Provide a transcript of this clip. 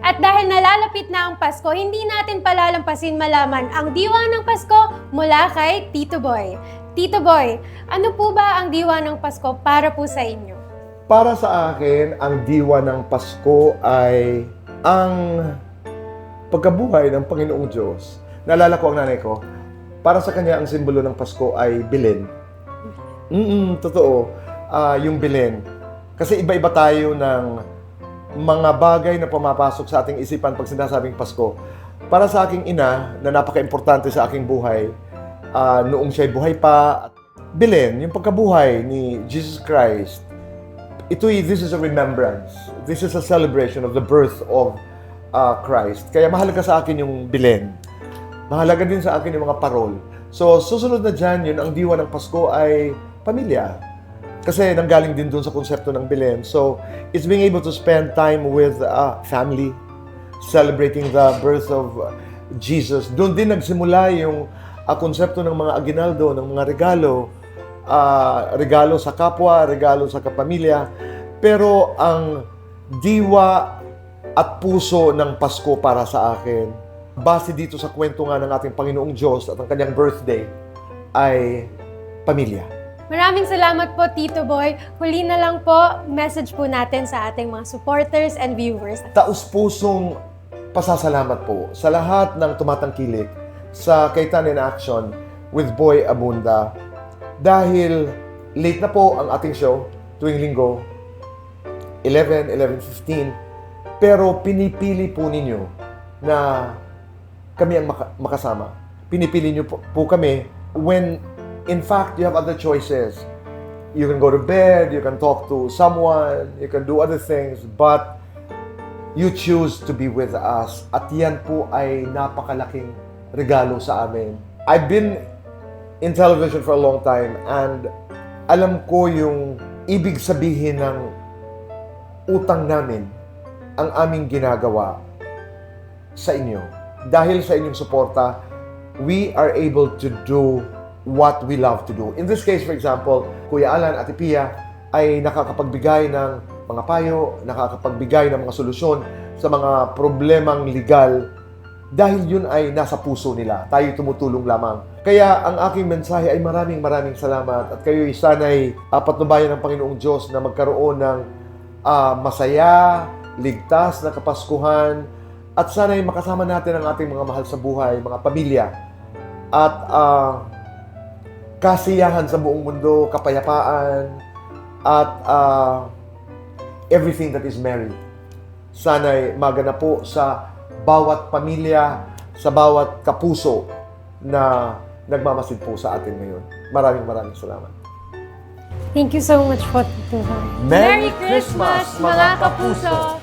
At dahil nalalapit na ang Pasko, hindi natin palalampasin malaman ang diwa ng Pasko mula kay Tito Boy. Tito Boy, ano po ba ang diwa ng Pasko para po sa inyo? Para sa akin, ang diwa ng Pasko ay ang pagkabuhay ng Panginoong Diyos. Naalala ko ang nanay ko, para sa kanya ang simbolo ng Pasko ay bilin. Mm totoo. Ah, yung bilin. Kasi iba-iba tayo ng mga bagay na pumapasok sa ating isipan pag sinasabing Pasko. Para sa aking ina, na napaka-importante sa aking buhay, ah, noong siya'y buhay pa, bilin, yung pagkabuhay ni Jesus Christ, ito this is a remembrance. This is a celebration of the birth of uh, Christ. Kaya mahalaga sa akin yung bilen. Mahalaga din sa akin yung mga parol. So, susunod na dyan, yun, ang diwa ng Pasko ay pamilya. Kasi nanggaling din dun sa konsepto ng bilen. So, it's being able to spend time with uh, family, celebrating the birth of uh, Jesus. Doon din nagsimula yung uh, konsepto ng mga aginaldo, ng mga regalo, ah, regalo sa kapwa, regalo sa kapamilya. Pero ang diwa at puso ng Pasko para sa akin, base dito sa kwento nga ng ating Panginoong Diyos at ang kanyang birthday, ay pamilya. Maraming salamat po, Tito Boy. Huli na lang po, message po natin sa ating mga supporters and viewers. Taus-pusong pasasalamat po sa lahat ng tumatangkilik sa Kaitan in Action with Boy Abunda. Dahil late na po ang ating show tuwing linggo, 11, 11.15. Pero pinipili po ninyo na kami ang maka- makasama. Pinipili niyo po, po kami when in fact you have other choices. You can go to bed, you can talk to someone, you can do other things, but you choose to be with us. At yan po ay napakalaking regalo sa amin. I've been in television for a long time and alam ko yung ibig sabihin ng utang namin ang aming ginagawa sa inyo. Dahil sa inyong suporta, we are able to do what we love to do. In this case, for example, Kuya Alan at Pia ay nakakapagbigay ng mga payo, nakakapagbigay ng mga solusyon sa mga problemang legal dahil yun ay nasa puso nila. Tayo tumutulong lamang. Kaya ang aking mensahe ay maraming maraming salamat at kayo'y sana'y uh, patnubayan ng Panginoong Diyos na magkaroon ng ah, masaya, ligtas na kapaskuhan at sana'y makasama natin ang ating mga mahal sa buhay, mga pamilya at ah, kasiyahan sa buong mundo, kapayapaan at ah, everything that is merry. Sana'y maganap po sa bawat pamilya, sa bawat kapuso na nagmamasid po sa atin ngayon. Maraming maraming salamat. Thank you so much po, Tito Boy. Merry Christmas, mga kapuso!